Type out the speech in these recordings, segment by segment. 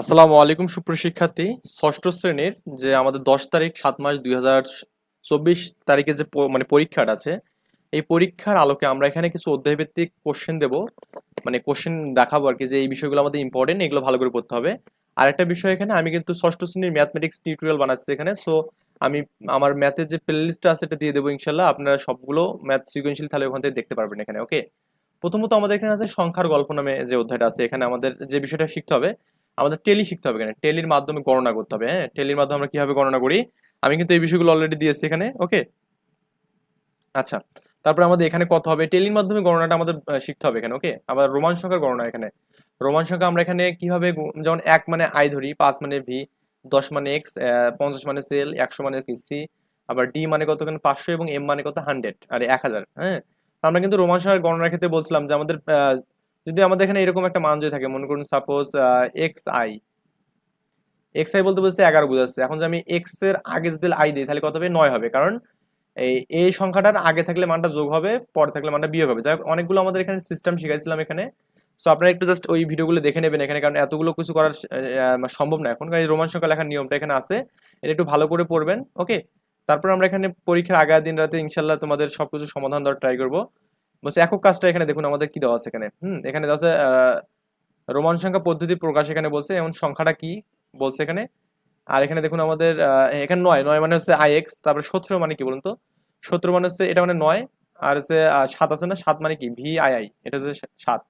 আসসালামু আলাইকুম সুপ্রশিক্ষার্থী ষষ্ঠ শ্রেণির যে আমাদের দশ তারিখ, সাত মাস দুই চব্বিশ তারিখে যে মানে পরীক্ষাটা আছে, এই পরীক্ষার আলোকে আমরা এখানে কিছু অধ্যায়ভিত্তিক কোশ্চেন দেব। মানে কোশ্চেন দেখাবো আর কি যে এই বিষয়গুলো আমাদের ইম্পর্টেন্ট এগুলো ভালো করে পড়তে হবে। আর একটা বিষয় এখানে, আমি কিন্তু ষষ্ঠ শ্রেণির ম্যাথমেটিক্স টিউটোরিয়াল বানাচ্ছি এখানে। সো আমি আমার ম্যাথের যে প্লেলিস্টটা আছে, এটা দিয়ে দেবো ইনশাল্লাহ আপনারা সবগুলো ম্যাথ সিকুয়েন্সিয়াল তাহলে ওখান থেকে দেখতে পারবেন এখানে ওকে প্রথমত আমাদের এখানে আছে সংখ্যার গল্প নামে যে অধ্যায়টা আছে, এখানে আমাদের যে বিষয়টা শিখতে হবে আমাদের টেলি শিখতে হবে এখানে। টেলির মাধ্যমে গণনা করতে হবে হ্যাঁ? টেলির মাধ্যমে আমরা কীভাবে গণনা করি? আমি কিন্তু এই বিষয়গুলো অলরেডি দিয়েছি এখানে ওকে আচ্ছা তারপরে আমাদের এখানে কত হবে? টেলির মাধ্যমে গণনাটা আমাদের শিখতে হবে এখানে ওকে আবার রোমান সংখ্যার গণনা এখানে। রোমান সংখ্যা আমরা এখানে কীভাবে যেমন এক মানে আই ধরি, পাঁচ মানে ভি দশ মানে এক্স পঞ্চাশ মানে সেল একশো মানে সি আবার ডি মানে কত এখানে পাঁচশো এবং এম মানে কত? হান্ড্রেড আর এক হাজার হ্যাঁ? আমরা কিন্তু রোমান সংখ্যার গণনার ক্ষেত্রে বলছিলাম যে আমাদের যদি আমাদের এখানে এরকম একটা মান যদি থাকে, মনে করুন suppose X I X I বলতে বলতে এগারো বোঝাচ্ছে। এখন যদি আমি এক্সের আগে যদি আই দিই, তাহলে কত হবে? নয় হবে। কারণ এই এই সংখ্যাটার আগে থাকলে মানটা যোগ হবে, পরে থাকলে মানটা বিয়োগ হবে। যাই অনেকগুলো আমাদের এখানে সিস্টেম শিখাইছিলাম এখানে। সো আপনারা একটু জাস্ট ওই ভিডিওগুলো দেখে নেবেন এখানে, কারণ এতগুলো কিছু করার সম্ভব না এখন কারণ রোমান সংখ্যা লেখার নিয়মটা এখানে আছে। এটা একটু ভালো করে পড়বেন ওকে তারপর আমরা এখানে পরীক্ষার আগের দিন রাতে ইনশাল্লাহ তোমাদের সবকিছু সমাধান দেওয়ার ট্রাই করব। বলছে, একক কাজটা এখানে দেখুন, আমাদের কি দেওয়া আছে এখানে? হুম, এখানে দেওয়া আছে রোমান সংখ্যা পদ্ধতি প্রকাশ এখানে বলছে, এমন সংখ্যাটা কি বলছে এখানে? আর এখানে দেখুন আমাদের এখানে নয় নয় মানে হচ্ছে আই এক্স, তারপরে সতেরো মানে কি বলুন তো? সতেরো মানে হচ্ছে, এটা মানে নয়, আর হচ্ছে সাত আছে না? সাত মানে কি? ভি আই আই, এটা হচ্ছে সাত।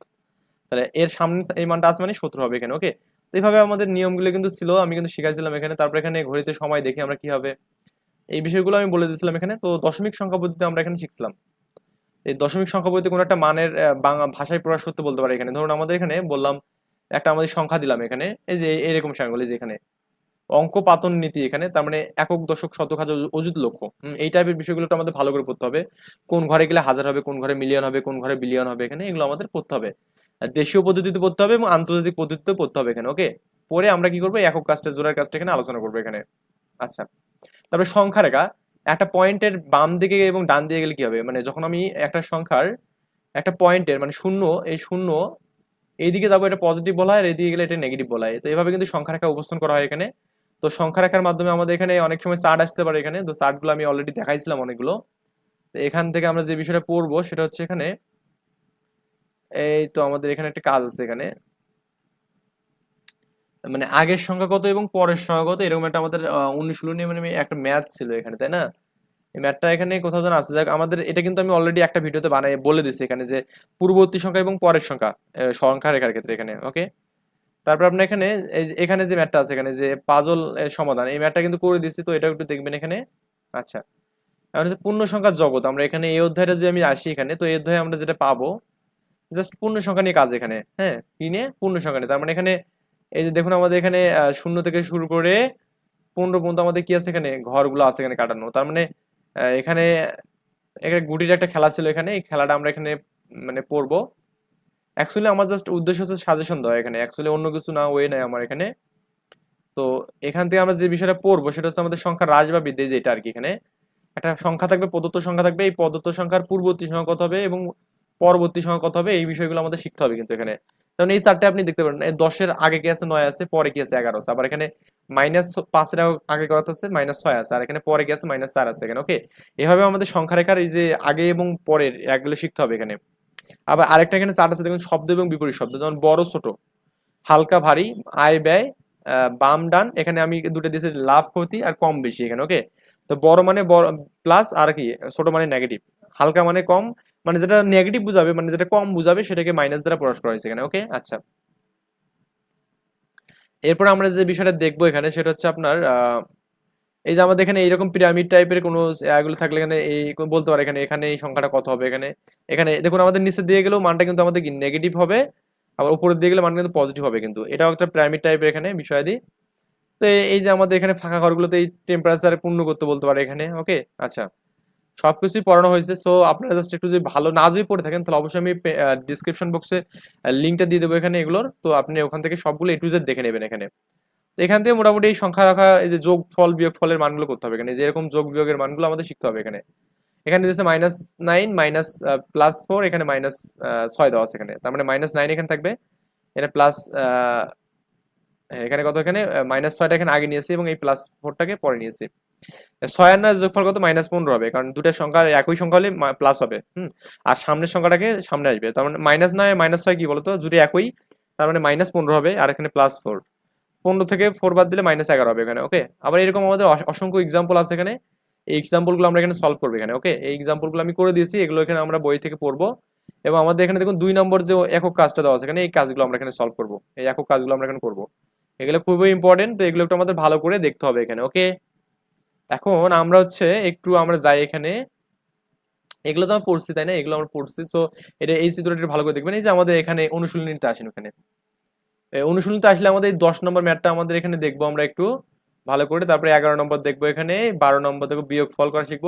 তাহলে এর সামনে এই মানটা আছে মানে সতেরো হবে এখানে, ওকে? তো এইভাবে আমাদের নিয়মগুলো কিন্তু ছিল, আমি কিন্তু শিখাইছিলাম এখানে, তারপরে এখানে ঘড়িতে সময় দেখি আমরা কি হবে। এই বিষয়গুলো আমি বলে দিয়েছিলাম এখানে, তো দশমিক সংখ্যা পদ্ধতি আমরা এখানে শিখছিলাম। এই দশমিক সংখ্যা বলতে কোনো একটা মানের বাংলা ভাষায় প্রকাশ করতে বলতে পারে এখানে। ধরুন আমাদের এখানে বললাম, একটা আমাদের সংখ্যা দিলাম এখানে, এই যে এরকম সংখ্যাগুলো এই যে এখানে। অঙ্ক পাতন নীতি এখানে, তার মানে একক দশক শতক হাজার অযু- অযুত লক্ষ। এই টাইপের বিষয়গুলো আমাদের ভালো করে পড়তে হবে। কোন ঘরে গেলে হাজার হবে, কোন ঘরে মিলিয়ন হবে, কোন ঘরে বিলিয়ন হবে, এখানে এগুলো আমাদের পড়তে হবে। দেশীয় পদ্ধতিতে পড়তে হবে এবং আন্তর্জাতিক পদ্ধতিতে পড়তে হবে এখানে, ওকে? পরে আমরা কি করব? একক কাজটা, জোড়ার কাজটা এখানে আলোচনা করব এখানে। আচ্ছা তারপরে সংখ্যা রেখা। একটা পয়েন্টের বাম দিকে এবং ডান দিকে গেলে কি হবে? মানে যখন আমি একটা সংখ্যার একটা পয়েন্টের মানে শূন্য, এই শূন্য, এইদিকে যাব এটা পজিটিভ বলা হয় আর এইদিকে গেলে এটা নেগেটিভ বলা হয়। তো এভাবে কিন্তু সংখ্যা রেখা উপস্থাপন করা হয় এখানে। তো সংখ্যা রেখার মাধ্যমে আমাদের এখানে অনেক সময় চার্ট আসতে পারে এখানে। তো চার্টগুলো আমি অলরেডি দেখাইছিলাম অনেকগুলো। তো এখান থেকে আমরা যে বিষয়টা পড়ব সেটা হচ্ছে এখানে, এই তো আমাদের এখানে একটা কাজ আছে এখানে। মানে আগের সংখ্যা কত এবং পরের সংখ্যা কত? এরকম একটা আমাদের অনুশীলনী নিয়ে মানে একটা ম্যাথ ছিল এখানে, তাই না? এই ম্যাথটা এখানে কোথাও যেন আছে। যাক, আমাদের এটা কিন্তু আমি অলরেডি একটা ভিডিওতে বানাই, বলে দিছি এখানে যে পূর্ববর্তী সংখ্যা এবং পরের সংখ্যা সংখ্যা রেখার ক্ষেত্রে এখানে ওকে তারপর আপনার এখানে এখানে যে ম্যাথটা আছে এখানে যে পাজল সমাধান, এই ম্যাথটা কিন্তু করে দিচ্ছি তো এটাও একটু দেখবেন এখানে। আচ্ছা এখন হচ্ছে পূর্ণ সংখ্যার জগৎ, আমরা এখানে এই অধ্যায়টা যদি আমি আসি এখানে, তো এই অধ্যায়ে আমরা যেটা পাবো জাস্ট পূর্ণ সংখ্যা নিয়ে কাজ এখানে হ্যাঁ কি নিয়ে? পূর্ণ সংখ্যা নিয়ে, তার মানে এখানে এই যে দেখুন আমাদের এখানে শূন্য থেকে শুরু করে পনেরো পর্যন্ত আমাদের কি আছে এখানে? ঘরগুলো আছে এখানে কাটানো। তার মানে এখানে এখানে গুটির একটা খেলা ছিল এখানে। এই খেলাটা আমরা এখানে মানে পড়ব। অ্যাকচুয়ালি আমার জাস্ট উদ্দেশ্য হচ্ছে সাজেশন দেওয়া এখানে। অ্যাকচুয়ালি অন্য কিছু না, ওয়ে নাই আমার এখানে। তো এখান থেকে আমরা যে বিষয়টা পড়ব, সেটা হচ্ছে আমাদের সংখ্যা হ্রাস বা বৃদ্ধি যেটা আর কি এখানে। একটা সংখ্যা থাকবে, প্রদত্ত সংখ্যা থাকবে, এই প্রদত্ত সংখ্যার পূর্ববর্তী সংখ্যা কত হবে এবং পরবর্তী সংখ্যা কত হবে, এই বিষয়গুলো আমাদের শিখতে হবে কিন্তু এখানে। যেমন এই চারটে আপনি দেখতে পারেন দশের আগে কি আছে নয় আছে, পরে কি আছে এগারো আছে, আবার এখানে মাইনাস পাঁচের আগে কত আছে? মাইনাস ছয় আছে, আর এখানে পরে কি আছে? মাইনাস চার আছে এখানে ওকে এভাবে আমাদের সংখ্যা রেখার এই যে আগে এবং পরের একগুলো শিখতে হবে এখানে। আবার আরেকটা এখানে চার্ট আছে, দেখুন, শব্দ এবং বিপরীত শব্দ, যেমন বড় ছোট, হালকা ভারী, আয় ব্যয় বাম ডান, এখানে আমি দুটো দিয়েছি লাভ, ক্ষতি আর কম বেশি এখানে ওকে তো বড় মানে বড় প্লাস আর কি, ছোট মানে নেগেটিভ হালকা মানে কম মানে যেটা নেগেটিভ বুঝাবে মানে যেটা কম বুঝাবে, সেটাকে মাইনাস দ্বারা প্রকাশ করা হয়েছে এখানে ওকে আচ্ছা। এরপর আমরা যে বিষয়টা দেখব এখানে, সেটা হচ্ছে আপনার এই যে আমাদের এখানে এইরকম পিরামিড টাইপের কোনো এগুলো থাকলে এখানে এই বলতে পারে এখানে এখানে এই সংখ্যাটা কত হবে এখানে? এখানে দেখুন, আমাদের নিচে দিয়ে গেলেও মানটা কিন্তু আমাদের নেগেটিভ হবে, আবার উপরে দিয়ে গেলে মান কিন্তু পজিটিভ হবে কিন্তু। এটাও একটা পিরামিড টাইপের এখানে বিষয়াদি। তো এই যে আমাদের এখানে ফাঁকা ঘরগুলোতে এই টেম্পারেচার পূর্ণ করতে বলতে পারে এখানে ওকে আচ্ছা। সবকিছুই পড়ানো হয়েছে। সো আপনারা জাস্ট একটু যদি ভালো না যদি পড়ে থাকেন, তাহলে অবশ্যই আমি ডিসক্রিপশন বক্সে লিঙ্কটা দিয়ে দেবো এখানে এগুলোর। তো আপনি ওখান থেকে সবগুলো এ টু জেড দেখে নেবেন এখানে। এখান থেকে মোটামুটি এই সংখ্যা রাখা, এই যে যোগ ফল বিয়োগ ফলের মানগুলো করতে হবে এখানে। যে এরকম যোগ বিয়োগের মানগুলো আমাদের শিখতে হবে এখানে। এখানে দিয়েছে minus nine minus plus four এখানে মাইনাস ছয় দেওয়া আছে এখানে। তার মানে মাইনাস নাইন এখানে থাকবে। এটা প্লাস এখানে কত এখানে? মাইনাস ছয়টা এখানে আগে নিয়েছি এবং এই প্লাস ফোরটাকে পরে নিয়েছি। ছয় আর যোগফল কত? মাইনাস পনেরো হবে, কারণ দুটা সংখ্যা, একই সংখ্যা হলে প্লাস হবে, হুম? আর সামনের সংখ্যাটাকে সামনে আসবে, তার মানে মাইনাস নয়, মাইনাস ছয় কি বলতো? একই, তার মানে মাইনাস পনেরো হবে, আর এখানে প্লাস ফোর পনেরো থেকে ফোর বাদ দিলে মাইনাস এগারো হবে এখানে ওকে আবার এরকম আমাদের অসংখ্য এক্সাম্পল আছে এখানে। এই এক্সাম্পলগুলো আমরা এখানে সলভ করব এখানে ওকে এই এক্সাম্পলগুলো আমি করে দিয়েছি, এগুলো এখানে আমরা বই থেকে পড়ব। এবং আমাদের এখানে দেখুন দুই নম্বর যে একক কাজটা দেওয়া আছে এখানে, এই কাজগুলো আমরা এখানে সলভ করব। এই একক কাজগুলো আমরা এখানে করব। এগুলো খুবই ইম্পর্টেন্ট তো এগুলো একটু আমাদের ভালো করে দেখতে হবে এখানে ওকে এখন আমরা হচ্ছে একটু আমরা যাই এখানে। এগুলো তো আমরা পড়ছি, তাই না? এগুলো আমরা পড়ছি। সো এটা এই চিত্রটা ভালো করে দেখবেন। এই যে আমাদের এখানে অনুশীলনীতে আসেন ওখানে। অনুশীলনীতে আসলে আমাদের এই দশ নম্বর ম্যাথটা আমাদের এখানে দেখব আমরা একটু। ভালো করে। তারপরে এগারো নম্বর দেখব এখানে। বারো নম্বর দেখব বিয়োগ ফল করা শিখব।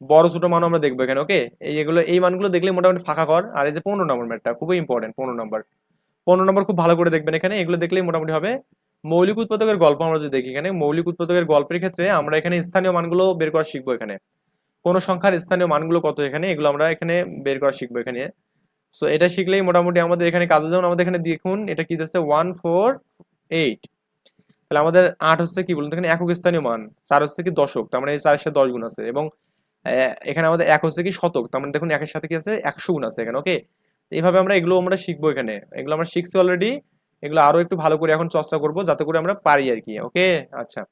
বড় ছোট মান আমরা দেখব এখানে ওকে এই এগুলো, এই মানগুলো দেখলে মোটামুটি ফাঁকা কর আর এই যে পনেরো নম্বর ম্যাটটা খুবই ইম্পর্টেন্ট পনেরো নম্বর। পনেরো নম্বর খুব ভালো করে দেখবেন এখানে। এগুলো দেখলেই মোটামুটি হবে। মৌলিক উৎপাদকের গল্প আমরা যদি দেখি এখানে, মৌলিক উৎপাদকের গল্পের ক্ষেত্রে আমরা এখানে স্থানীয় মানগুলো বের করা শিখব এখানে। কোন সংখ্যার স্থানীয় মানগুলো কত এখানে, এগুলো আমরা এখানে বের করা শিখব এখানে। সো এটা শিখলেই মোটামুটি আমাদের এখানে কাজ যেমন আমাদের এখানে দেখুন, এটা কি দিচ্ছে? One, four, eight. তাহলে আমাদের আট হচ্ছে কি বলুন এখানে একক স্থানীয় মান। চার হচ্ছে কি দশক, তার মানে চারের সাথে দশ গুণ আছে। এবং এখানে আমাদের এক হচ্ছে কি শতক, তার মানে দেখুন একের সাথে কি আছে? একশো গুণ আছে এখানে ওকে এইভাবে আমরা এগুলো আমরা শিখব এখানে। এগুলো আমরা শিখছি অলরেডি এগুলো আরও একটু ভালো করে এখন চর্চা করব, যাতে করে আমরা পারি আর কি, ওকে? আচ্ছা।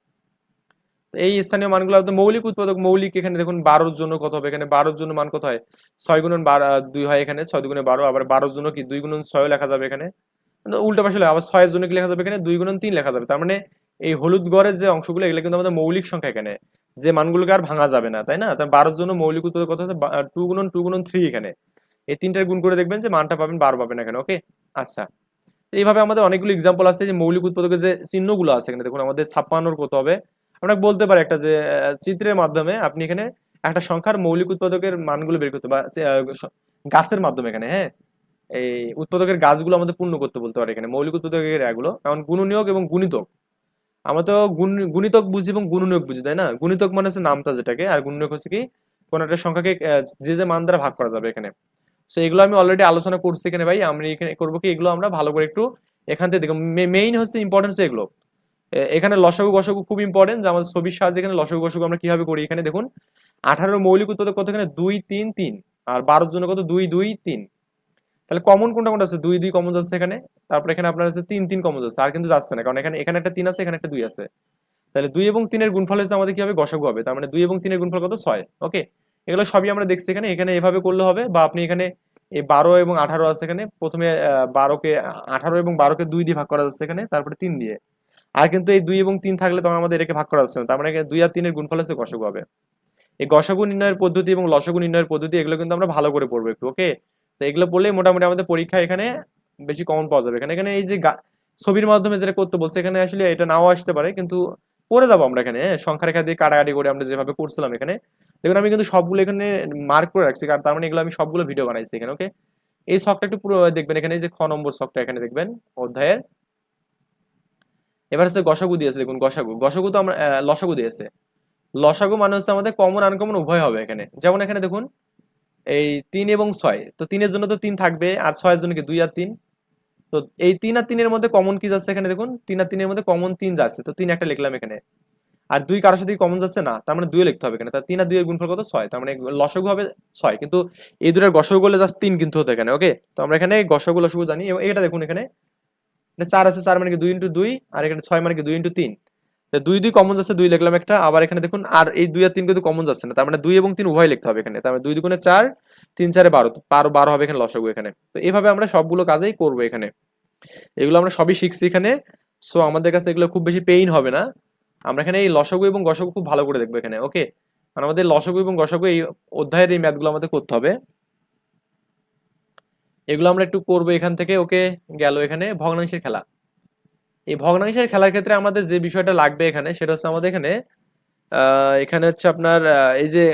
এই স্থানীয় মানগুলো মৌলিক উৎপাদক, মৌলিক এখানে দেখুন বারোর জন্য কত হবে? এখানে বারোর জন্য মান কত হয়? ছয় গুণন দুই হয় এখানে, ছয় দুগুণে বারো, আবার বারোর জন্য কি? দুই গুণন ছয় লেখা যাবে এখানে। উল্টা পাশে আবার ছয়ের জন্য কি লেখা যাবে এখানে? দুই গুণন তিন লেখা যাবে। তার মানে এই হলুদ গড়ের যে অংশগুলো, এগুলো কিন্তু আমাদের মৌলিক সংখ্যা এখানে। যে মানগুলোকে আর ভাঙা যাবে না, তাই না? তার বারোর জন্য মৌলিক উৎপাদক কত হচ্ছে? টু গুণন টু গুণন থ্রি এখানে। এই তিনটার গুণ করে দেখবেন যে মানটা পাবেন, বারো পাবেন এখানে, ওকে? আচ্ছা। এইভাবে আমাদের অনেকগুলো এক্সাম্পল আছে যে মৌলিক উৎপাদকের যে চিহ্নগুলো আছে এখানে। দেখুন, আমাদের ছাপ্পান্নর কত হবে? আমরা বলতে পারি একটা যে চিত্রের মাধ্যমে আপনি এখানে একটা সংখ্যার মৌলিক উৎপাদকের মানগুলো বের করতে বা গাছের মাধ্যমে এখানে হ্যাঁ? এই উৎপাদকের গাছগুলো আমাদের পূর্ণ করতে বলতে পারে এখানে, মৌলিক উৎপাদকের এগুলো। কারণ গুণনীয়ক এবং গুণিতক। আমরা তো গুণ, গুণিতক বুঝি এবং গুণনীয়ক বুঝি, তাই না? গুণিতক মানে হচ্ছে নামতা যেটাকে, আর গুণনীয়ক হচ্ছে কি? কোন একটা সংখ্যাকে যে যে মান দ্বারা ভাগ করা যাবে এখানে। সো এগুলো আমি অলরেডি আলোচনা করছি এখানে ভাই। আমি এখানে করব কি, এগুলো আমরা ভালো করে একটু এখান থেকে দেখো মেইন হচ্ছে ইম্পর্টেন্স এগুলো। এখানে লসাগু গসাগু খুব ইম্পর্টেন্ট যে আমাদের ছবির সাহায্যে এখানে লসাগু গসাগু আমরা কীভাবে করি? এখানে দেখুন, আঠারো মৌলিক উৎপাদক কত এখানে? দুই, তিন তিন। আর বারোর জন্য কত? দুই দুই, তিন। তাহলে কমন কোনটা কোনটা আছে? দুই দুই কমন যাচ্ছে এখানে। তারপরে এখানে আপনার আছে তিন তিন কমন যাচ্ছে। আর কিন্তু যাচ্ছে না। কারণ এখানে এখানে একটা তিন আছে, এখানে একটা দুই আছে। তাহলে দুই এবং তিনের গুণফল হচ্ছে আমাদের কি হবে? গসাগু হবে। তার মানে দুই এবং তিনের গুণফল কত? ছয়। ওকে এগুলো সবই আমরা দেখছি এখানে। এখানে এভাবে করলে হবে বা আপনি এখানে এই বারো এবং আঠারো আছে এখানে। প্রথমে বারোকে আঠারো এবং বারোকে দুই দিয়ে ভাগ করা যাচ্ছে এখানে, তারপরে তিন দিয়ে। আর কিন্তু এই দুই এবং তিন থাকলে তখন আমাদের এটাকে ভাগ করা যাচ্ছে না। তার মানে দুই আর তিনের গুণফল হচ্ছে গসাগু হবে। এই গসাগু নির্ণয়ের পদ্ধতি এবং লসাগু নির্ণয়ের পদ্ধতি, এগুলো কিন্তু আমরা ভালো করে পড়ব একটু ওকে তো এগুলো পড়লেই মোটামুটি আমাদের পরীক্ষা এখানে বেশি কমন পাওয়া যাবে। এখানে এখানে এই যে ছবির মাধ্যমে যেটা করতে বলছে, এখানে আসলে এটা নাও আসতে পারে, কিন্তু পড়ে যাব আমরা এখানে সংখ্যা রেখা দিয়ে কাটাকাটি করে আমরা যেভাবে করছিলাম এখানে। দেখুন, আমি কিন্তু সবগুলো এখানে মার্ক করে রাখছি, কারণ তার মানে এগুলো আমি সবগুলো ভিডিও বানাইছি এখানে ওকে এই শখটা একটু পুরো দেখবেন, এখানে যে খ নম্বর শখটা এখানে দেখবেন, অধ্যায়ের। এবার হচ্ছে গসাগু দিয়েছে, দেখুন, গসাগু। গসাগু তো আমরা লসাগু দিয়েছে। লসাগু মানে হচ্ছে আমাদের কমন আনকমন উভয় হবে এখানে। যেমন এখানে দেখুন, এই তিন এবং ছয়, তো তিনের জন্য তো তিন থাকবে, আর ছয়ের জন্য কি, দুই আর তিন? তো এই তিন আর তিনের মধ্যে কমন কি যাচ্ছে এখানে দেখুন, তিন আর তিনের মধ্যে কমন তিন যাচ্ছে, তো তিন একটা লিখলাম এখানে। আর দুই কারোর সাথে কমন যাচ্ছে না। তার মানে দুই লিখতে হবে এখানে। তার তিন আর দুইয়ের গুণফল কত? ছয়। তার মানে লসগু হবে ছয়। কিন্তু এই দুটার গসগু করলে জাস্ট তিন কিন্তু হতো এখানে ওকে তো আমরা এখানে গসগু লসগু জানি। এবং এটা দেখুন এখানে। চার আছে, চার মানে কি দুই ইন্টু দুই, আর এখানে ছয় মানে কি দুই ইন্টু তিন। দুই দুই কমন যাচ্ছে দুই লিখলাম একটা। আবার এখানে দেখুন, আর এই দুই আর তিন কিন্তু কমন যাচ্ছে না। তার মানে দুই এবং তিন উভয় লিখতে হবে এখানে। তার মানে দুই দুগুণে চার, তিন চারে বারো। বারো বারো হবে এখানে লসগু এখানে। তো এইভাবে আমরা সবগুলো কাজেই করব এখানে। এগুলো আমরা সবই শিখছি এখানে। সো আমাদের কাছে এগুলো খুব বেশি পেইন হবে না। আমরা এখানে এই লসগু এবং গসগু খুব ভালো করে দেখব এখানে ওকে মানে আমাদের লসগু এবং গসগু এই অধ্যায়ের এই ম্যাথগুলো আমাদের করতে হবে। এগুলো আমরা একটু করব এখান থেকে ওকে গেল এখানে ভগ্নাংশের খেলা। এই ভগ্নাংশের খেলার ক্ষেত্রে আমাদের যে বিষয়টা লাগবে এখানে, সেটা হচ্ছে আমাদের এখানে এখানে হচ্ছে আপনার এই যে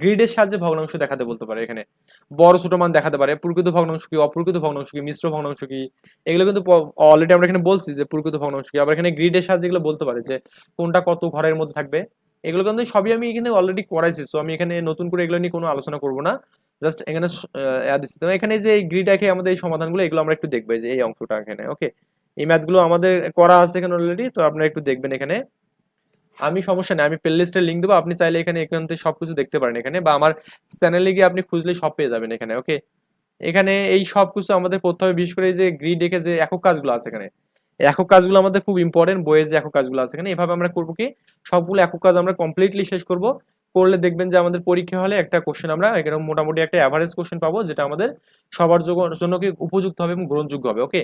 গ্রিডের সাহায্যে ভগ্নাংশ দেখাতে বলতে পারে এখানে। বড়, ছোট মান দেখাতে পারে। প্রকৃত ভগ্নাংশ কি, অপ্রকৃত ভগ্নাংশ কি, মিশ্র ভগ্নাংশ কি? এগুলো কিন্তু অলরেডি আমরা এখানে বলছি যে প্রকৃত ভগ্নাংশ কি। আবার এখানে গ্রিডের সাহায্যে এগুলো বলতে পারে যে কোনটা কত ঘরের মধ্যে থাকবে। এগুলো কিন্তু সবই আমি এখানে অলরেডি করাইছি সো আমি এখানে নতুন করে এগুলো নিয়ে কোনো আলোচনা করব না। জাস্ট এখানে দিচ্ছি তো এখানে যে গ্রিড একে আমাদের এই সমাধানগুলো, এগুলো আমরা একটু দেখব যে এই অংশটা এখানে। ওকে এই ম্যাথগুলো আমাদের করা আছে এখানে অলরেডি তো আপনারা একটু দেখবেন এখানে। আমি সমস্যা নেই, আমি প্লে লিস্টের লিঙ্ক দেবো, আপনি চাইলে এখানে, এখান থেকে সব কিছু দেখতে পারেন এখানে বা আমার চ্যানেলে গিয়ে আপনি খুঁজলে সব পেয়ে যাবেন এখানে ওকে এখানে এই সব কিছু আমাদের করতে বিশেষ করে যে গ্রিড একে যে একক কাজগুলো আছে এখানে, একক কাজগুলো আমাদের খুব ইম্পর্টেন্ট বইয়ের যে একক কাজগুলো আছে এখানে, এভাবে আমরা করব কি, সবগুলো একক কাজ আমরা কমপ্লিটলি শেষ করব, করলে দেখবেন যে আমাদের পরীক্ষা হলে একটা কোশ্চেন আমরা এখানে মোটামুটি একটা অ্যাভারেজ কোশ্চেন পাবো, যেটা আমাদের সবার জন্য কি উপযুক্ত হবে এবং গ্রহণযোগ্য হবে ওকে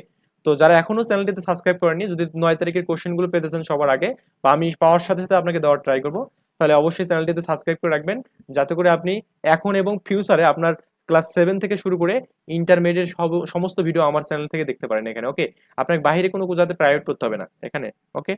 তো যারা এখনও চ্যানেলটিতে সাবস্ক্রাইব করেনি যদি নয় তারিখের কোশ্চেনগুলো পেতে চান সবার আগে, বা আমি পাওয়ার সাথে সাথে আপনাকে দেওয়ার ট্রাই করব, তাহলে অবশ্যই চ্যানেলটিতে সাবস্ক্রাইব করে রাখবেন, যাতে করে আপনি এখন এবং ফিউচারে আপনার ক্লাস সেভেন থেকে শুরু করে ইন্টারমিডিয়েট সব, সমস্ত ভিডিও আমার চ্যানেল থেকে দেখতে পারেন এখানে ওকে আপনাকে বাইরে কোনো যাতে প্রাইভেট করতে হবে না, এখানে ওকে